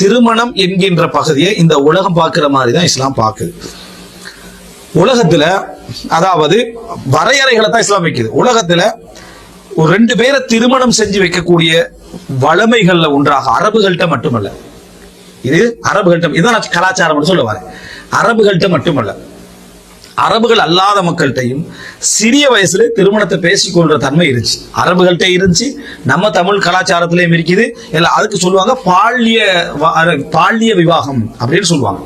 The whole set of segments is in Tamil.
திருமணம் என்கின்ற பகுதியை இந்த உலகம் பார்க்கிற மாதிரி தான் இஸ்லாம் பார்க்குது. உலகத்துல அதாவது வரையறைகளை தான் இஸ்லாம் வைக்குது. உலகத்துல ஒரு ரெண்டு பேரை திருமணம் செஞ்சு வைக்கக்கூடிய வளமைகள்ல ஒன்றாக அரபுகள்கிட்ட மட்டுமல்ல. இது அரபுகள்கிட்ட இதான் நான் கலாச்சாரம் சொல்ல வரேன். அரபுகள்கிட்ட மட்டுமல்ல. அரபுகள் அல்லாத மக்கள்கிட்டையும் சிறிய வயசுல திருமணத்தை பேசிக்கொள்ற தன்மை இருந்துச்சு. அரபுகள்கிட்ட இருந்துச்சு. நம்ம தமிழ் கலாச்சாரத்திலையும் இருக்குது. எல்லாம் அதுக்கு சொல்லுவாங்க பால்ய பால்ய விவாகம் அப்படின்னு சொல்லுவாங்க.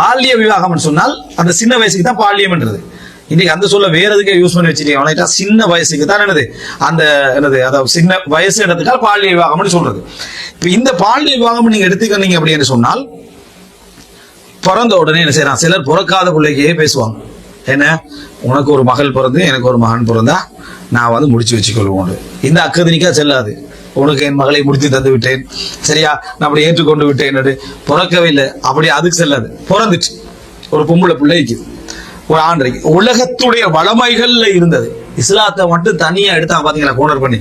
பால்ய விவாகம்னு சொன்னால் அந்த சின்ன வயசுக்கு தான் பால்யம்ன்றது. இன்னைக்கு அந்த சொல்ல வேற எதுக்கே யூஸ் பண்ணி வச்சிருக்கீங்க? சின்ன வயசுக்கு தான் என்னது? அந்த என்னது அதாவது சின்ன வயசு இடத்துக்காக பால்ய விவாகம்னு சொல்றது. இப்ப இந்த பால்ய விவாகம் நீங்க எடுத்துக்கிட்டீங்க அப்படின்னு சொன்னால் பிறந்த உடனே என்ன செய்யறான்? சிலர் பிறக்காத பிள்ளைக்கே பேசுவாங்க. என்ன? உனக்கு ஒரு மகள் பிறந்து எனக்கு ஒரு மகன் பிறந்தா நான் வந்து முடிச்சு வச்சுக்கொள்வோம் இந்த அக்கதினிக்கா செல்லாது. உனக்கு என் மகளை முடித்து தந்து விட்டேன். சரியா? நான் அப்படி ஏற்றுக்கொண்டு விட்டேன் பிறக்கவே இல்லை. அப்படி அதுக்கு செல்லாது. பிறந்துச்சு ஒரு பொம்பளை பிள்ளைக்கு. ஒரு ஆண்டைக்கு. உலகத்துடைய வளமைகள்ல இருந்தது. இஸ்லாத்தை மட்டும் தனியா எடுத்தா பாத்தீங்களா? கோனர் பண்ணி.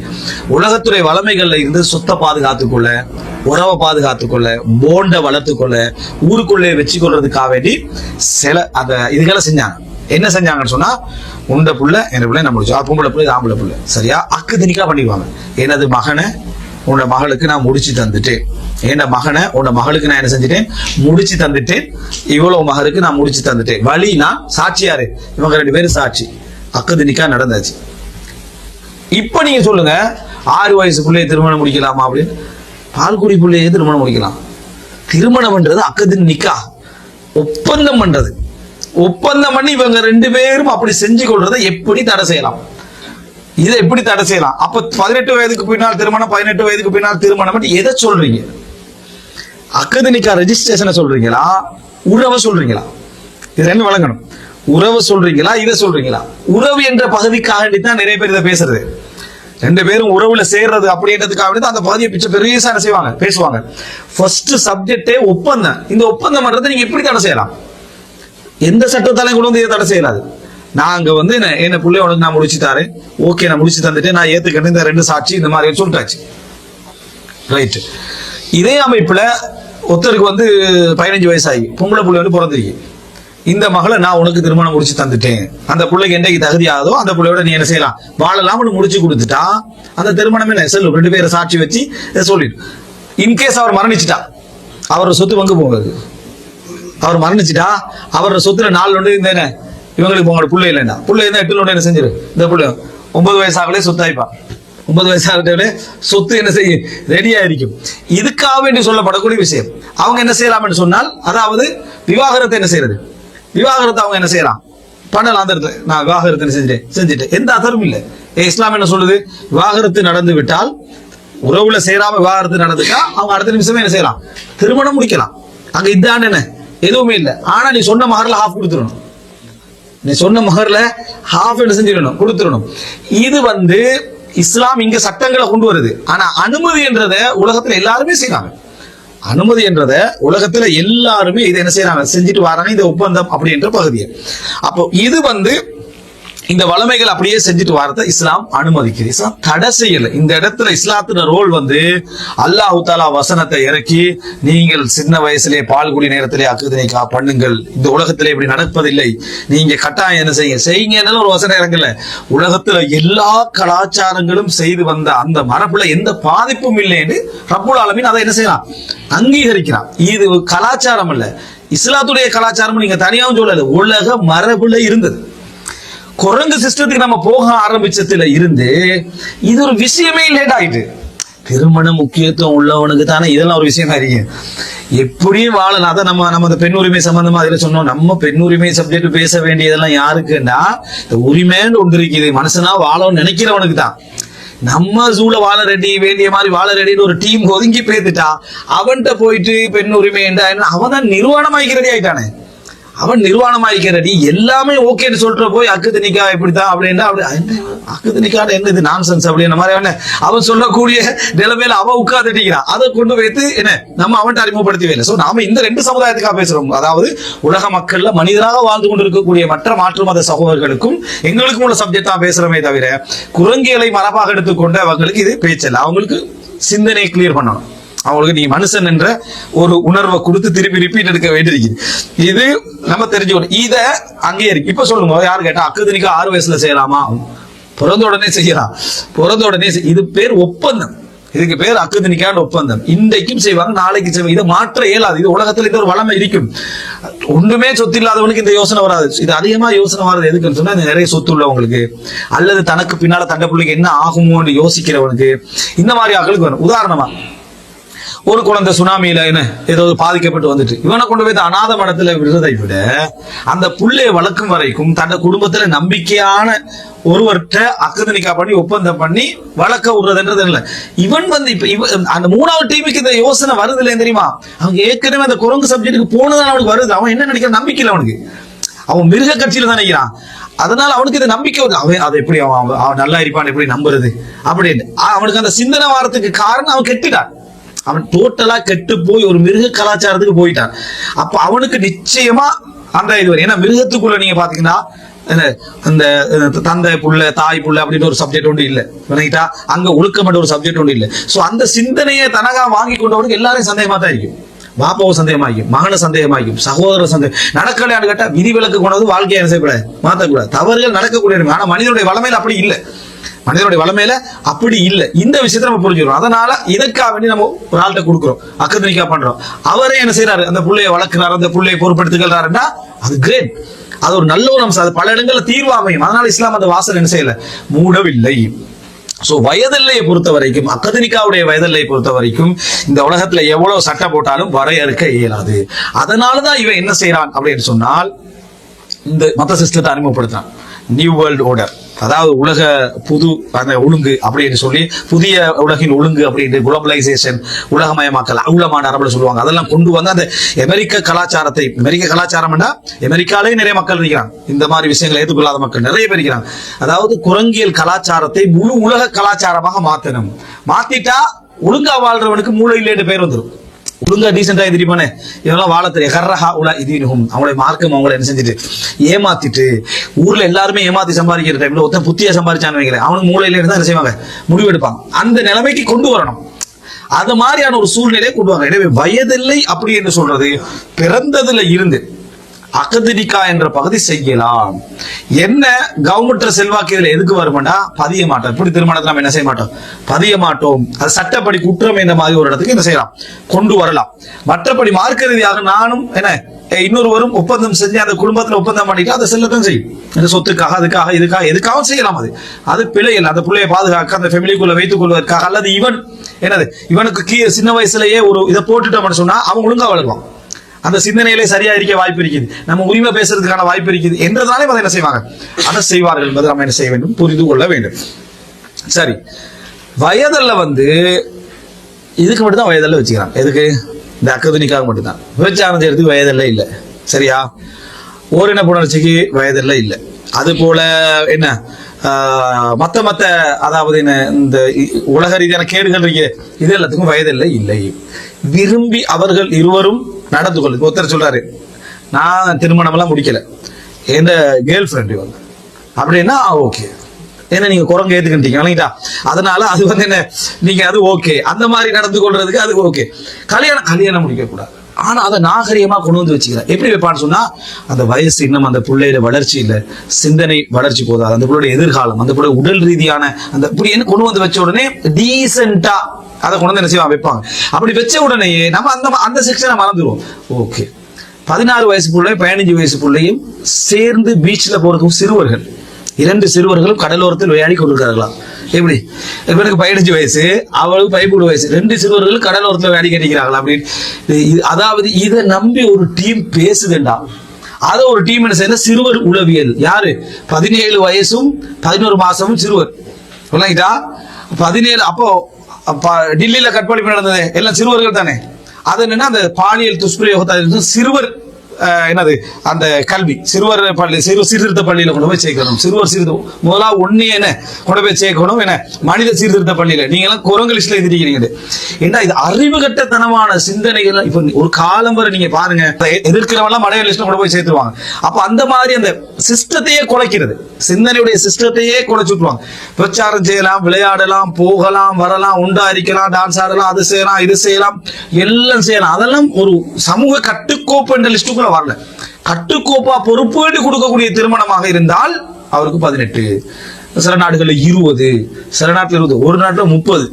உலகத்துடைய வளமைகள்ல இருந்து சொத்தை பாதுகாத்துக்கொள்ள உறவை பாதுகாத்துக்கொள்ள போண்டை வளர்த்துக்கொள்ள ஊருக்குள்ளே வச்சு கொள்றதுக்காக வேண்டி சில அந்த இதுகளை செஞ்சாங்க. என்ன செஞ்சாங்கன்னு சொன்னா உண்ட புள்ள என் பிள்ளை நான் முடிச்சோம். பொம்பளை பிள்ளை ஆம்பளை பிள்ளை. சரியா? அக்கு திணிக்கா பண்ணிடுவாங்க எனது மகனை உன்னோட மகளுக்கு நான் முடிச்சு தந்துட்டேன். என் மகனை உன்னோட மகளுக்கு நான் என்ன செஞ்சுட்டேன்? முடிச்சு தந்துட்டேன். இவ்வளவு மகருக்கு நான் முடிச்சு தந்துட்டேன். வழி நான் சாட்சியாரு இவங்க ரெண்டு பேரும் சாட்சி. அக்கதினிக்கா நடந்தாச்சு. இப்ப நீங்க சொல்லுங்க ஆறு வயசு பிள்ளைய திருமணம் முடிக்கலாமா அப்படின்னு? பால்குடி பிள்ளையே திருமணம் முடிக்கலாம். திருமணம் பண்றது அக்கதின் நிக்கா ஒப்பந்தம் பண்றது. ஒப்பந்தம் பண்ணி இவங்க ரெண்டு பேரும் அப்படி செஞ்சு கொள்றதை எப்படி தடை செய்யலாம்? இதை எப்படி தடை செய்யலாம்? அப்ப பதினெட்டு வயதுக்கு பின்னால் திருமணம் பதினெட்டு வயதுக்கு பின்னால் திருமணம் எதை சொல்றீங்க? அக்கதனிக்கா ரெஜிஸ்ட்ரேஷனை சொல்றீங்களா? உறவை சொல்றீங்களா? இது ரெண்டு வழங்கணும். உறவு சொல்றீங்களா? இதை சொல்றீங்களா? உறவு என்ற பகுதிக்காக வேண்டி தான் நிறைய பேர் இதை பேசுறது. ரெண்டு பேரும் உறவுல சேர்றது அப்படின்றதுக்காக தான் அந்த பகுதியை பிச்சை பெருசா செய்வாங்க? பேசுவாங்க. ஃபர்ஸ்ட் சப்ஜெக்டே ஒப்பந்தம். இந்த ஒப்பந்தம் பண்றதை நீங்க எப்படி தடை செய்யலாம்? எந்த சட்டத்தாலையும் கொண்டு வந்து இதை தடை செய்யலாது. அங்க வந்து என்ன என்ன பிள்ளை உனக்கு நான் முடிச்சு தரேன். ஓகே நான் முடிச்சு தந்துட்டேன். நான் ஏத்துக்கிட்டேன். இந்த ரெண்டு சாட்சி இந்த மாதிரி சொல்லிட்டாச்சு. ரைட் இதே அமைப்புல ஒருத்தருக்கு வந்து பதினஞ்சு வயசாகி பொம்பளை பிள்ளை வந்து பிறந்திருக்கு. இந்த மகளை நான் உனக்கு திருமணம் முடிச்சு தந்துட்டேன். அந்த பிள்ளைக்கு என்றைக்கு தகுதி ஆகுதோ அந்த பிள்ளையோட நீ என்ன செய்யலாம்? வாழலாம்னு முடிச்சு கொடுத்துட்டா அந்த திருமணமே என்ன? செல்லும் ரெண்டு பேரை சாட்சி வச்சு இதை சொல்லிடு. இன்கேஸ் அவர் மரணிச்சிட்டா அவர் சொத்து பங்கு போகாது. அவர் மரணிச்சிட்டா அவரோட சொத்துல நாலு நொண்டு இருந்தேனே இவங்களுக்கு உங்களோட புள்ள இல்லைன்னா. புள்ள இருந்தா எட்டு நொண்டு என்ன செஞ்சிரு? இந்த புள்ள. ஒன்பது வயசாகலே சொத்தாய்ப்பா. ஒன்பது வயசாகட்டவே சொத்து என்ன செய்யும் ரெடியா இருக்கும் இதுக்காக வேண்டி சொல்லப்படக்கூடிய விஷயம். அவங்க என்ன செய்யலாம் என்று சொன்னால் அதாவது விவாகரத்தை என்ன செய்யறது? விவாகரத்தை அவங்க என்ன செய்யலாம்? பண்ணலாம். அந்த இடத்துல நான் விவாகரத்தை செஞ்சுட்டேன்? செஞ்சுட்டேன். எந்த அசரும் இல்லை. இஸ்லாம் என்ன சொல்லுது? விவாகரத்து நடந்து விட்டால் உறவுல சேராம விவாகரத்து நடந்துட்டா அவங்க அடுத்த நிமிஷமே என்ன செய்யலாம்? திருமணம் முடிக்கலாம். அங்க இதான் என்ன? எதுவுமே இல்லை. ஆனா நீ சொன்ன மகர்ல ஹாஃப் கொடுத்துடணும். நீ சொன்ன மகர்ல ஹாஃப் என்ன செஞ்சிடணும்? கொடுத்துடணும். இது வந்து இஸ்லாம் இங்க சட்டங்களை கொண்டு வருது. ஆனா அனுமதி என்றத உலகத்துல எல்லாருமே செய்யறாங்க அனுமதி என்றத உலகத்துல எல்லாருமே இதை என்ன செய்யறாங்க செஞ்சுட்டு வராங்க. இந்த ஒப்பந்தம் அப்படின்ற பகுதியை. அப்போ இது வந்து இந்த வளமைகள் அப்படியே செஞ்சுட்டு வரத இஸ்லாம் அனுமதிக்குது. இஸ்லாம் தடை செய்யல. இந்த இடத்துல இஸ்லாத்தின ரோல் வந்து அல்லாஹ் தாலா வசனத்தை இறக்கி நீங்கள் சின்ன வயசுலயே பால் குடி நேரத்திலே அக்குதினை கா பண்ணுங்கள். இந்த உலகத்திலே இப்படி நடப்பதில்லை. நீங்க கட்டாயம் என்ன செய்யுங்க? செய்யுங்கன்னு ஒரு வசனம் இறங்கல. உலகத்துல எல்லா கலாச்சாரங்களும் செய்து வந்த அந்த மரபுல எந்த பாதிப்பும் இல்லைன்னு ரப்புல் ஆலமின் அதை என்ன செய்யலாம் அங்கீகரிக்கிறான். இது கலாச்சாரம் அல்ல. இஸ்லாத்துடைய கலாச்சாரம் நீங்க தனியாவும் சொல்லல. உலக மரபுல இருந்தது. குரங்கு சிஸ்டத்துக்கு நம்ம போக ஆரம்பிச்சதுல இருந்து இது ஒரு விஷயமே லேட் ஆயிட்டு. திருமண முக்கியத்துவம் உள்ளவனுக்கு தானே இதெல்லாம் ஒரு விஷயம் இருக்கு. எப்படியும் வாழலாம். அதான் நம்ம நம்ம அந்த பெண் உரிமை சம்பந்தமா அதுல சொன்னோம். நம்ம பெண் உரிமை சப்ஜெக்ட் பேச வேண்டியதெல்லாம் யாருக்குன்னா இந்த உரிமைன்னு ஒன்று இருக்குது. மனுஷனா வாழணும்னு நினைக்கிறவனுக்கு தான். நம்ம ஜூல வாழ ரெடி வேண்டிய மாதிரி வாழ ரெடின்னு ஒரு டீம் ஒதுங்கி பேத்துட்டா அவன்கிட்ட போயிட்டு பெண் உரிமை என்ன? அவன் தான் நிர்வாணமாக்கி ரெடி ஆயிட்டானே. அவன் நிர்வாணமாயிக்கிறடி எல்லாமே ஓகேன்னு சொல்ற போய் அக்கு திணிக்கா இப்படித்தான் அப்படின்னா அப்படி என்ன? அக்கு என்ன இது நான்சென்ஸ் அப்படின்ற மாதிரி அவன் அவன் சொல்லக்கூடிய நிலைமையில அவன் உட்காந்துட்டீங்கிறான் அதை கொண்டு வைத்து என்ன நம்ம அவன்கிட்ட அறிமுகப்படுத்தவே இல்லை. சோ நாம இந்த ரெண்டு சமுதாயத்துக்காக பேசுறோம். அதாவது உலக மக்கள்ல மனிதராக வாழ்ந்து கொண்டிருக்கக்கூடிய மற்ற மாற்று மத சகோதரர்களுக்கும் எங்களுக்கும் உள்ள சப்ஜெக்ட் தான் பேசுறமே தவிர குரங்கியலை மரபாக எடுத்துக்கொண்டு அவங்களுக்கு இது பேச்சல்ல. அவங்களுக்கு சிந்தனை கிளியர் பண்ணணும். அவங்களுக்கு நீ மனுஷன் என்ற ஒரு உணர்வை கொடுத்து திருப்பி ரிப்பீட் எடுக்க வேண்டியிருக்குது இது நம்ம தெரிஞ்சுக்கணும். இத அங்கேயே இருக்கு. இப்ப சொல்லுங்க யாரு கேட்டா அக்குதனிக்கு ஆறு வயசுல செய்யலாமா? பிறந்த உடனே செய்யலாம். பிறந்த உடனே இது பேர் ஒப்பந்தம். இதுக்கு பேர் அக்குதனிக்கான ஒப்பந்தம். இன்றைக்கும் செய்வாங்க நாளைக்கு செய்வாங்க. இதை மாற்ற இயலாது. இது உலகத்துல இந்த ஒரு வளமை இருக்கும். ஒண்ணுமே சொத்து இல்லாதவனுக்கு இந்த யோசனை வராது. இது அதிகமா யோசனை வராது எதுக்குன்னு சொன்னா நிறைய சொத்து உள்ளவங்களுக்கு அல்லது தனக்கு பின்னால தண்டை பிள்ளைக்கு என்ன ஆகுமோன்னு யோசிக்கிறவனுக்கு இந்த மாதிரி ஆட்களுக்கு வரும் உதாரணமா ஒரு குழந்தை சுனாமியில என்ன ஏதோ பாதிக்கப்பட்டு வந்துட்டு. இவனை கொண்டு போய் அநாத மடத்துல விடுறதை விட அந்த புள்ளைய வளர்க்கும் வரைக்கும் தன்னை குடும்பத்துல நம்பிக்கையான ஒருவர்கிட்ட அக்கதனிக்கா பண்ணி ஒப்பந்தம் பண்ணி வளர்க்க விடுறதுன்றது இல்ல. இவன் வந்து இப்ப இவன் அந்த மூணாவது டீமுக்கு இந்த யோசனை வருது இல்லையா தெரியுமா? அவங்க ஏற்கனவே அந்த குரங்கு சப்ஜெக்ட்டுக்கு போனதான் அவனுக்கு வருது. அவன் என்ன நினைக்கிற நம்பிக்கை இல்லை அவனுக்கு. அவன் மிருக கட்சியில தான் நினைக்கிறான். அதனால அவனுக்கு இது நம்பிக்கை வருது. அவன் அதை எப்படி அவன் அவன் அவன் நல்லா இருப்பான் எப்படி நம்புறது? அப்படின்னு. அவனுக்கு அந்த சிந்தனை வாரத்துக்கு காரணம் அவன் கெட்டுட்டான். அவன் டோட்டலா கெட்டு போய் ஒரு மிருக கலாச்சாரத்துக்கு போயிட்டான். அப்ப அவனுக்கு நிச்சயமா அந்த இது வரும் ஏன்னா மிருகத்துக்குள்ள நீங்க பாத்தீங்கன்னா என்ன, அந்த தந்தை புள்ள தாய் புள்ள அப்படின்னு ஒரு சப்ஜெக்ட் ஒன்று இல்லை. விளங்கிட்டா அங்க ஒழுக்கமற்ற ஒரு சப்ஜெக்ட் ஒன்று இல்லை. சோ அந்த சிந்தனையை தனகா வாங்கி கொண்டவனுக்கு எல்லாரும் சந்தேகமா தான் இருக்கும். பாப்பாவும் சந்தேகமாகும் மகன சந்தேகமாகும் சகோதர சந்தேகம் நடக்கலையான்னு கேட்டா விதி விலக்கு கொண்டது வாழ்க்கையை என்ன செய்யக்கூடாது? மாத்தக்கூடாது. தவறுகள் நடக்கக்கூடிய ஆனா மனிதனுடைய வளமையில் அப்படி இல்லை. மனிதனுடைய வளமையில அப்படி இல்லை. இந்த விஷயத்தை நம்ம புரிஞ்சுக்கிறோம். அதனால இதற்காக வேண்டி நம்ம ஒரு ஆள்கிட்ட கொடுக்குறோம். அக்கத்தனிக்கா பண்றோம். அவரே என்ன செய்யறாரு அந்த புள்ளைய வளர்க்கிறார் அந்த பிள்ளையை பொறுப்படுத்துகிறாருன்னா அது கிரேட் அது ஒரு நல்ல ஒரு அம்சம். அது பல இடங்கள்ல தீர்வு அமையும். அதனால இஸ்லாம் அந்த வாசல் என்ன செய்யல? மூடவில்லை. சோ வயதில்லையை பொறுத்த வரைக்கும் அக்கதனிக்காவுடைய வயதில்லையை பொறுத்த வரைக்கும் இந்த உலகத்துல எவ்வளவு சட்டை போட்டாலும் வரையறுக்க இயலாது. அதனாலதான் இவன் என்ன செய்யறான் அப்படின்னு சொன்னால் இந்த மத்த சிஸ்டத்தை அறிமுகப்படுத்தினான் நியூ வேர்ல்டு ஆர்டர் அதாவது உலக புது அந்த ஒழுங்கு அப்படின்னு சொல்லி புதிய உலகின் ஒழுங்கு அப்படின்னு குளோபலைசேஷன் உலகமயமாக்கல் அவுளமான அரபுல சொல்லுவாங்க. அதெல்லாம் கொண்டு வந்து அந்த அமெரிக்க கலாச்சாரத்தை அமெரிக்க கலாச்சாரம்னா அமெரிக்காலே நிறைய மக்கள் இருக்கிறாங்க. இந்த மாதிரி விஷயங்களை ஏற்றுக்கொள்ளாத மக்கள் நிறைய பேர் இருக்கிறாங்க. அதாவது குரங்கியல் கலாச்சாரத்தை முழு உலக கலாச்சாரமாக மாத்தணும். மாத்திட்டா ஒழுங்கா வாழ்றவனுக்கு மூளை இல்லைன்னு பேர் வந்துடும் ஒழுங்கா டீசெண்டா எதிரிப்பானே இதெல்லாம் வாழ தெரியும் கர்ரஹா உலா இதீனும் அவங்களுடைய மார்க்கம் அவங்கள என்ன செஞ்சுட்டு ஏமாத்திட்டு. ஊர்ல எல்லாருமே ஏமாத்தி சம்பாதிக்கிற டைம்ல ஒருத்தன் புத்தியா சம்பாதிச்சான்னு வைக்கிறேன் அவனுக்கு மூளையில இருந்தா என்ன செய்வாங்க? முடிவெடுப்பாங்க அந்த நிலைமைக்கு கொண்டு வரணும். அது மாதிரியான ஒரு சூழ்நிலையை கொண்டு வாங்க. எனவே வயதில்லை அப்படி என்று சொல்றது பிறந்ததுல இருந்து அகதிரிக்கா என்ற பகுதி செய்யலாம். என்ன கவர்மெண்ட் செல்வாக்கு இதுல எதுக்கு வருமாண்டா பதிய மாட்டோம். இப்படி திருமணத்தை நம்ம என்ன செய்ய மாட்டோம்? பதிய மாட்டோம். அது சட்டப்படி குற்றம் இந்த மாதிரி ஒரு இடத்துக்கு என்ன செய்யலாம். கொண்டு வரலாம். மற்றபடி மார்க்க ரீதியாக நானும் என்ன ஏ, இன்னொருவரும் ஒப்பந்தம் செஞ்சு அந்த குடும்பத்துல ஒப்பந்தம் பண்ணிட்டு அதை செல்லத்தான் செய்யும். இந்த சொத்துக்காக அதுக்காக இதுக்காக எதுக்காகவும் செய்யலாம் அது. அது பிழை இல்லை. அந்த பிள்ளையை பாதுகாக்க அந்த ஃபெமிலிக்குள்ள வைத்துக் கொள்வதற்காக அல்லது இவன் என்னது இவனுக்கு கீழே சின்ன வயசுலயே ஒரு இதை போட்டுட்டோம்னு சொன்னா அவன் ஒழுங்கா வளருவான். அந்த சிந்தனையிலே சரியா இருக்க வாய்ப்பு இருக்குது. நம்ம உரிமை பேசுறதுக்கான வாய்ப்பு இருக்குது என்றதாலே அதை என்ன செய்வாங்க? அதை செய்வார்கள் என்பதை நம்ம என்ன செய்ய வேண்டும்? புரிந்து கொள்ள வேண்டும். சரி. வயதல்ல வந்து இதுக்கு மட்டும் தான் வயதல்ல வச்சுக்கிறான். எதுக்கு? இந்த அக்கதுனிக்காக மட்டும்தான். விபச்சாரம் செய்யறதுக்கு வயதல்ல இல்லை. சரியா? ஓரின புணர்ச்சிக்கு வயதல்ல இல்லை. அது போல என்ன? மற்ற மத்த மத்த அதாவது என்ன இந்த இ- உலக ரீதியான கேடுகள் இருக்கு இது எல்லாத்துக்கும் வயதில்லை இல்லை. விரும்பி அவர்கள் இருவரும் நடந்து கொள்ளு ஒருத்தர் சொல்றாரு நான் திருமணம் எல்லாம் முடிக்கல. எந்த கேர்ள் ஃப்ரெண்டு வந்து அப்படின்னா ஓகே ஏன்னா நீங்க குரங்கு ஏத்துக்கிட்டீங்க? இல்லைங்களா அதனால அது வந்து என்ன நீங்க அது ஓகே அந்த மாதிரி நடந்து கொள்றதுக்கு அது ஓகே கல்யாணம் கல்யாணம் முடிக்க கூடாது. ஆனா அதை நாகரிகமா கொண்டு வந்து வச்சுக்கிறேன் எப்படி வைப்பான்னு சொன்னா அந்த வயசு இன்னும் அந்த பிள்ளையில வளர்ச்சி இல்ல. சிந்தனை வளர்ச்சி போதாது. அந்த பிள்ளையோட எதிர்காலம் அந்த பிள்ளை உடல் ரீதியான அந்த இப்படி என்ன கொண்டு வந்து வச்ச உடனே டீசெண்டா அதை கொண்டு வந்து என்ன செய்வாங்க? வைப்பாங்க. அப்படி வச்ச உடனேயே நம்ம அந்த அந்த செக்ஷனை மறந்துடுவோம் ஓகே பதினாறு வயசு பிள்ளை பதினஞ்சு வயசு பிள்ளையும் சேர்ந்து பீச்சில் போகிறதுக்கும் சிறுவர்கள். இரண்டு சிறுவர்களும் கடலோரத்தில் விளையாடி கொண்டிருக்கிறார்களாம் எப்படி? இவனுக்கு பதினஞ்சு வயசு அவளுக்கு பதிமூணு வயசு. ரெண்டு சிறுவர்களும் கடலோரத்தில் விளையாடி கட்டிக்கிறாங்களா அப்படின்னு அதாவது இதை நம்பி ஒரு டீம் பேசுதுண்டா? அதை ஒரு டீம் என்ன செய்யறது சிறுவர் உளவியல். யாரு? பதினேழு வயசும் பதினோரு மாசமும் சிறுவர். விளங்கிட்டா பதினேழு அப்போ டெல்லியில கற்பழிப்பு நடந்தது. எல்லாம் சிறுவர்கள் தானே. அது என்னன்னா அந்த பாலியல் துஷ்பிரயோகத்தை சிறுவர் என்னது? அந்த கல்வி. சிறுவர் பள்ளி சிறு சீர்திருத்த பள்ளியில கொண்டு போய் சேர்க்கணும். சிறுவர் சிறு முதலா ஒண்ணே என்ன? கொண்டு போய் சேர்க்கணும் என்ன மனித சீர்திருத்த பள்ளியில. நீங்க எல்லாம் குரங்கு லிஸ்ட்ல எதிர்க்கிறீங்க என்ன இது. அறிவு கட்டத்தனமான சிந்தனைகள்? இப்ப ஒரு காலம் வரை நீங்க பாருங்க. எதிர்க்கிறவெல்லாம் மலைய லிஸ்ட்ல கொண்டு போய் சேர்த்துருவாங்க. அப்ப அந்த மாதிரி அந்த சிஸ்டத்தையே குலைக்கிறது. சிந்தனையுடைய சிஸ்டத்தையே குலைச்சு விட்டுருவாங்க. பிரச்சாரம் செய்யலாம் விளையாடலாம் போகலாம் வரலாம் உண்டாரிக்கலாம் டான்ஸ் ஆடலாம் அது செய்யலாம் இது செய்யலாம் எல்லாம் செய்யலாம். அதெல்லாம் ஒரு சமூக கட்டுக்கோப்பு என்ற லிஸ்டுக்குள்ள வரல கட்டுக்கோப்பா பொறுப்பேடு கொடுக்கக்கூடிய திருமணமாக இருந்தால் அவருக்கு பதினெட்டு சில நாடுகள்ல இருபது சில நாட்டில் இருபது ஒரு நாட்டில் முப்பது.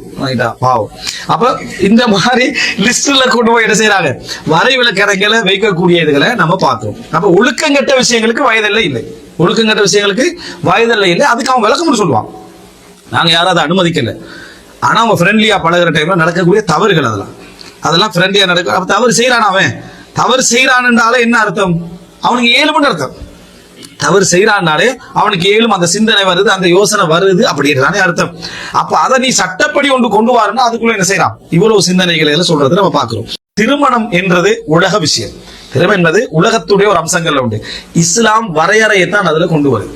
பாவம் அப்ப இந்த மாதிரி லிஸ்ட்ல கொண்டு போய் என்ன செய்யறாங்க வரைவிலக்கணங்களை வைக்கக்கூடிய இதுகளை நம்ம பார்க்கிறோம். அப்ப ஒழுக்கங்கட்ட விஷயங்களுக்கு வயதில்லை இல்லை. ஒழுக்கங்கட்ட விஷயங்களுக்கு வயதில்லை இல்லை. அதுக்கு அவன் விளக்கம்னு சொல்லுவான் நாங்க யாரும் அதை அனுமதிக்கல. ஆனா அவங்க ஃப்ரெண்ட்லியா பழகுற டைம்ல நடக்கக்கூடிய தவறுகள் அதெல்லாம். அதெல்லாம் ஃப்ரெண்ட்லியா நடக்கும் அப்ப தவறு செய்யறான் அவன்? தவறு செய்யறான்ன்றால என்ன அர்த்தம்? அவனுக்கு ஏழுமன்னு அர்த்தம். தவறு செய்யறான்னாலே அவனுக்கு ஏழும் அந்த சிந்தனை வருது அந்த யோசனை வருது அப்படின்றதானே அர்த்தம். அப்ப அதை நீ சட்டப்படி ஒன்று கொண்டு வரணும் அதுக்குள்ள என்ன செய்யறான் இவ்வளவு சிந்தனைகளை எல்லாம் சொல்றது நம்ம பாக்குறோம் திருமணம் என்றது உலக விஷயம். திருமணம் என்பது உலகத்துடைய ஒரு அம்சங்கள்ல உண்டு. இஸ்லாம் வரையறையை தான் அதுல கொண்டு வருது.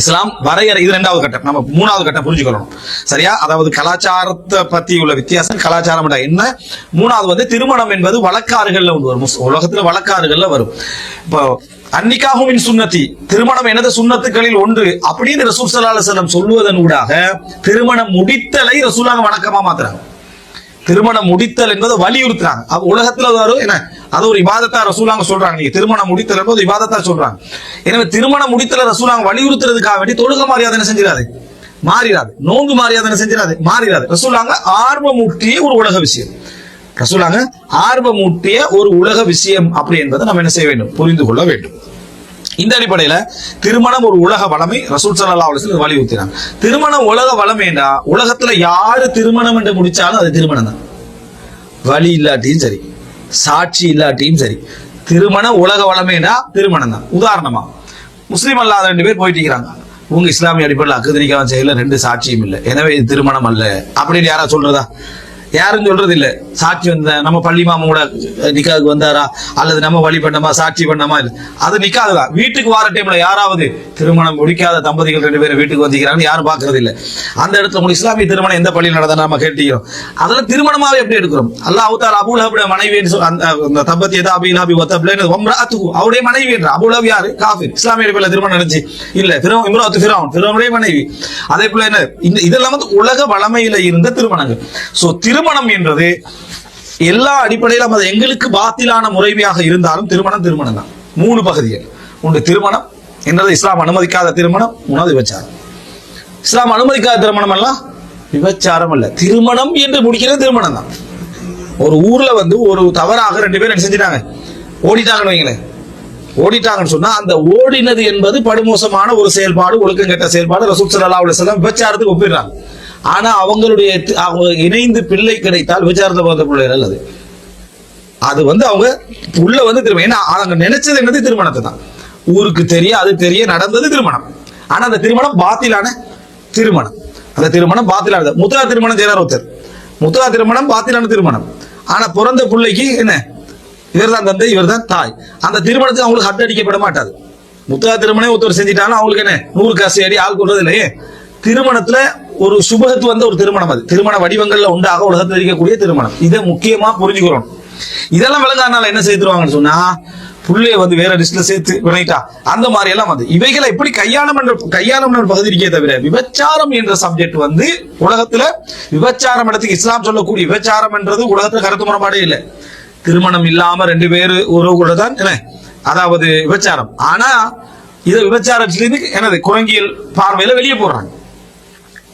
இஸ்லாம் வரையறை இது ரெண்டாவது கட்டம். நம்ம மூணாவது கட்டம் புரிஞ்சுக்கணும் சரியா? அதாவது கலாச்சாரத்தை பத்தி உள்ள வித்தியாசம் கலாச்சாரம் என்ன? மூணாவது வந்து திருமணம் என்பது வழக்காறுகள்ல ஒன்று வரும். உலகத்துல வழக்காறுகள்ல வரும். இப்போ அன்னிக்காகும் சுன்னத்தி. திருமணம் எனது சுண்ணத்துக்களில் ஒன்று. அப்படின்னு ரசூல் சல்லா அலைஹி சொல்வதன் ஊடாக திருமணம் முடித்தலை ரசூலாக வணக்கமா மாத்துறாங்க. திருமணம் முடித்தல் என்பதை வலியுறுத்துறாங்க. உலகத்துல வரும் என்ன? அது ஒரு விவாதத்தா ரசூலாங்க சொல்றாங்க. நீங்க திருமணம் முடித்தல் என்பது விவாதத்தா சொல்றாங்க. எனவே திருமணம் முடித்தல ரசூலாங்க வலியுறுத்துறதுக்காக வேண்டி தொழுக மரியாதை செஞ்சிடாது? மாறிடாது. நோன்பு மரியாதை செஞ்சிடாது? மாறிடாது. ரசூலாங்க ஆர்வமூட்டிய ஒரு உலக விஷயம். ரசூலாங்க ஆர்வமூட்டிய ஒரு உலக விஷயம் அப்படி என்பதை நம்ம என்ன செய்ய வேண்டும்? புரிந்து கொள்ள வேண்டும். இந்த அடிப்படையில திருமணம் ஒரு உலக வளமை ரசூல் சல்லா அலைஹி வலியுறுத்தினாங்க. திருமணம் உலக வளமைண்டா உலகத்துல யாரு திருமணம் என்று முடிச்சாலும் அது திருமணம் தான் வழி இல்லாட்டியும் சரி சாட்சி இல்லாட்டியும் சரி திருமணம் உலக வளமைனா திருமணம் தான் உதாரணமா முஸ்லீம் அல்லாத ரெண்டு பேர் போயிட்டு இருக்கிறாங்க. உங்க இஸ்லாமிய அடிப்படையில் அக்குதிரிக்காவும் செய்யல ரெண்டு சாட்சியும் இல்லை. எனவே இது திருமணம் அல்ல. அப்படின்னு யாரா சொல்றதா? யாரும் சொல்றது இல்ல சாட்சி வந்த நம்ம பள்ளி மாமன் கூட நிக்காவுக்கு வந்தாரா? அல்லது நம்ம வழி பண்ணமா? சாட்சி பண்ணமா? இல்ல. அது நிக்காது தான் வீட்டுக்கு வர டைம்ல யாராவது திருமணம் முடிக்காத தம்பதிகள் ரெண்டு பேரும் வீட்டுக்கு வந்திக்கிறாங்க யாரும் பாக்குறது இல்ல அந்த இடத்துல உங்களுக்கு இஸ்லாமிய திருமணம் எந்த பள்ளியில் நடந்தா நம்ம கேட்டீங்க. அதுல திருமணமாவே எப்படி எடுக்கிறோம்? அல்லாஹ் தால் அபுல் ஹபுடைய மனைவி அந்த தம்பதி ஏதா அபி லாபி ஒத்தப்லேன்னு அவருடைய மனைவி என்ற அபுல் யாரு? காஃபி இஸ்லாமிய பேர்ல திருமணம் நடந்துச்சு. இல்ல திரு இம்ராத்து ஃபிரௌன். ஃபிரௌனுடைய மனைவி. அதே போல என்ன? இந்த இதெல்லாம் வந்து உலக வளமையில இருந்த திருமணங்கள். சோ திருமணம் என்றது எல்லா அடிப்படையிலும் அது எங்களுக்கு பாத்திலான முறைமையாக இருந்தாலும் திருமணம் திருமணம் தான் மூணு பகுதிகள். ஒன்று திருமணம் என்னது இஸ்லாம் அனுமதிக்காத திருமணம் உணவு விபச்சாரம். இஸ்லாம் அனுமதிக்காத திருமணம் எல்லாம் விபச்சாரம் அல்ல. திருமணம் என்று முடிக்கிறது திருமணம் தான் ஒரு ஊர்ல வந்து ஒரு தவறாக ரெண்டு பேரும் என்ன செஞ்சிட்டாங்க? ஓடிட்டாங்கன்னு வைங்களேன். ஓடிட்டாங்கன்னு சொன்னா அந்த ஓடினது என்பது படுமோசமான ஒரு செயல்பாடு ஒழுக்கம் கெட்ட செயல்பாடு ரசூல் சல்லா அலைஹி விபச்சாரத்துக்கு ஒப்பிடுறாங்க. ஆனா அவங்களுடைய அவங்க இணைந்து பிள்ளை கிடைத்தால் விபச்சாரத்தை பிறந்த பிள்ளை அது அது வந்து அவங்க உள்ள வந்து திருமணம். ஏன்னா அவங்க நினைச்சது என்னது? திருமணத்தை தான். ஊருக்கு தெரிய அது தெரிய நடந்தது திருமணம். ஆனா அந்த திருமணம் பாத்திலான திருமணம். அந்த திருமணம் பாத்திலானது. முத்தா திருமணம் செய்யறார் ஒருத்தர். முத்தலா திருமணம் பாத்திலான திருமணம். ஆனா பிறந்த பிள்ளைக்கு என்ன? இவர்தான் தந்தை இவர்தான் தாய். அந்த திருமணத்துக்கு அவங்களுக்கு ஹட் அடிக்கப்பட மாட்டாது. முத்தலா திருமணம் ஒருத்தர் செஞ்சிட்டாலும் அவங்களுக்கு என்ன? நூறு காசு அடி ஆள் கொள்றது இல்லையே. திருமணத்துல ஒரு சுபகத்து வந்த ஒரு திருமணம் அது. திருமண வடிவங்கள்ல உண்டாக உலகத்தில் இருக்கக்கூடிய திருமணம். இதை முக்கியமா புரிஞ்சுக்கிறோம் இதெல்லாம் விளங்காதனால என்ன செய்துருவாங்கன்னு சொன்னா புள்ளைய வந்து வேற லிஸ்ட்ல சேர்த்து வினைட்டா அந்த மாதிரி எல்லாம் வந்து. இவைகளை எப்படி கையாளம் என்ற கையாளம் என்ற பகுதி இருக்கே தவிர விபச்சாரம் என்ற சப்ஜெக்ட் வந்து உலகத்துல விபச்சாரம் இடத்துக்கு இஸ்லாம் சொல்லக்கூடிய விபச்சாரம் என்றது உலகத்துல கருத்து முறைப்பாடே இல்லை. திருமணம் இல்லாம ரெண்டு பேரு உறவு கூட தான் என்ன? அதாவது விபச்சாரம். ஆனா இதை விபச்சாரத்திலிருந்து எனது குரங்கியல் பார்வையில வெளியே போடுறாங்க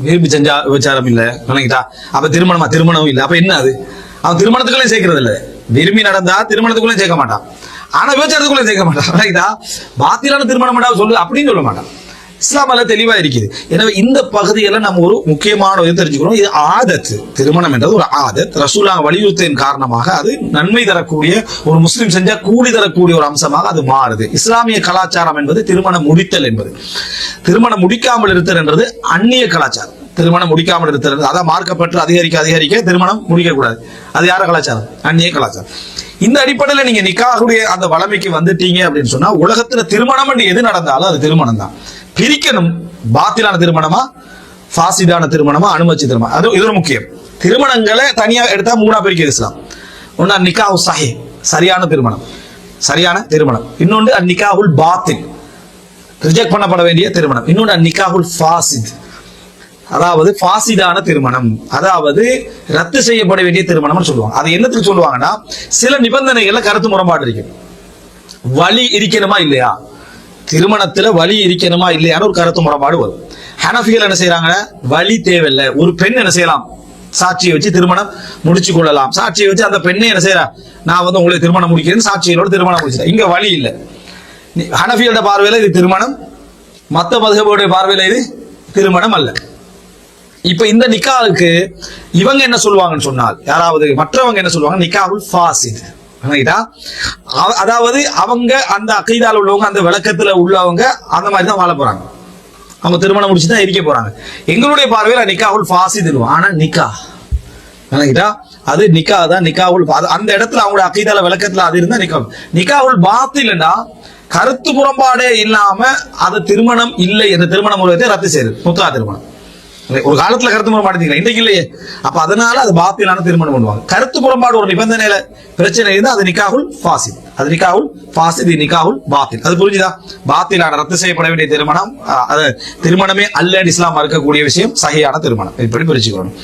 விரும்பி செஞ்சா விபச்சாரம் இல்ல நினைக்கிட்டா அப்ப திருமணமா? திருமணம் இல்ல. அப்ப என்ன அது? அவன் திருமணத்துக்குள்ளே சேர்க்கறது இல்ல. விரும்பி நடந்தா திருமணத்துக்குள்ளே சேர்க்க மாட்டான். ஆனா விபச்சாரத்துக்குள்ளே சேர்க்க மாட்டான். விளங்கிட்டா திருமணம் சொல்லு அப்படின்னு சொல்ல மாட்டான். இஸ்லாமல தெளிவா இருக்குது. எனவே இந்த பகுதியெல்லாம் நம்ம ஒரு முக்கியமான ஒரு இது தெரிஞ்சுக்கிறோம் இது ஆதத். திருமணம் என்றது ஒரு ஆதத். ரசூலா வலியுறுத்தின் காரணமாக அது நன்மை தரக்கூடிய ஒரு முஸ்லீம் செஞ்சா கூலி தரக்கூடிய ஒரு அம்சமாக அது மாறுது. இஸ்லாமிய கலாச்சாரம் என்பது திருமணம் முடித்தல் என்பது. திருமணம் முடிக்காமல் இருத்தல் என்றது அந்நிய கலாச்சாரம். திருமணம் முடிக்காமல் இருத்தல் அதான் மார்க்கப்பட்டு அதிகரிக்க அதிகரிக்க திருமணம் முடிக்கக்கூடாது. அது யார கலாச்சாரம்? அந்நிய கலாச்சாரம். இந்த அடிப்படையில நீங்க நிக்காஹுடைய அந்த வளமைக்கு வந்துட்டீங்க அப்படின்னு சொன்னா உலகத்துல திருமணம் எது நடந்தாலும் அது திருமணம் தான் பிரிக்கணும். பாத்திலான திருமணமா? ஃபாசிதான திருமணமா? அனுமதி திருமணம்? அது இது ஒரு முக்கியம். திருமணங்களை தனியா எடுத்தா மூணா பிரிக்க இஸ்லாம் ஒன்னா நிக்காஹு சஹி சரியான திருமணம். சரியான திருமணம். இன்னொன்று அந்நிகாஹுல் பாத்தில். ரிஜெக்ட் பண்ணப்பட வேண்டிய திருமணம். இன்னொன்று அந்நிகாஹுல் ஃபாசித். அதாவது ஃபாசிதான திருமணம். அதாவது ரத்து செய்யப்பட வேண்டிய திருமணம்னு சொல்லுவாங்க. அது என்னத்துக்கு சொல்லுவாங்கன்னா சில நிபந்தனைகள்ல கருத்து முரண்பாடு இருக்கு. வழி இருக்கணுமா இல்லையா? திருமணத்துல வலி இருக்கணுமா இல்லையான்னு ஒரு கருத்து முரண்பாடு வரும். ஹனஃபிகள் என்ன செய்யறாங்க வலி தேவையில்லை. ஒரு பெண் என்ன செய்யலாம்? சாட்சியை வச்சு திருமணம் முடிச்சு கொள்ளலாம் சாட்சியை வச்சு அந்த பெண்ணை என்ன செய்யறா நான் வந்து உங்களை திருமணம் முடிக்கிறேன். சாட்சிகளோட திருமணம் முடிச்சிட்டேன் இங்க வழி இல்லை. ஹனஃபியோட பார்வையில இது திருமணம். மத்த மதுகபோடைய பார்வையில இது திருமணம் அல்ல. இப்ப இந்த நிக்காவுக்கு இவங்க என்ன சொல்லுவாங்கன்னு சொன்னால் யாராவது மற்றவங்க என்ன சொல்லுவாங்க? நிக்காவுல் ஃபாசித். விளங்கிட்டா? அதாவது அவங்க அந்த அக்கைதால் உள்ளவங்க அந்த விளக்கத்துல உள்ளவங்க அந்த மாதிரி தான் வாழ போறாங்க. அவங்க திருமணம் முடிச்சு தான் இருக்க போறாங்க. எங்களுடைய பார்வையில நிக்காவுல் தருவோம் ஆனா நிக்கா. விளங்கிட்டா அது நிக்கா தான் நிக்காவுல் அந்த இடத்துல அவங்களோட அக்கைதால விளக்கத்துல அது இருந்தா நிக்கா நிக்காவுல் இல்லைன்னா கருத்து புறம்பாடே இல்லாம அது திருமணம் இல்லை என்ற திருமண முறையத்தை ரத்து செய்யுது முத்தா திருமணம். ஒரு காலத்துல கருத்து முரண்பாடு இன்னைக்கு இல்லையே. அப்ப அதனால அது பாத்திலான திருமணம் பண்ணுவாங்க. கருத்து முரண்பாடு ஒரு நிபந்தனையில பிரச்சனை இருந்தா அது நிக்காகுல் ஃபாசித். அது நிக்காகுல் ஃபாசித் இது பாத்தில் அது புரிஞ்சுதா? பாத்திலான ரத்து செய்யப்பட வேண்டிய திருமணம் அஹ், அது திருமணமே அல்ல இஸ்லாம் இருக்கக்கூடிய விஷயம் சகையான திருமணம். இப்படி பிரிச்சுக்கணும்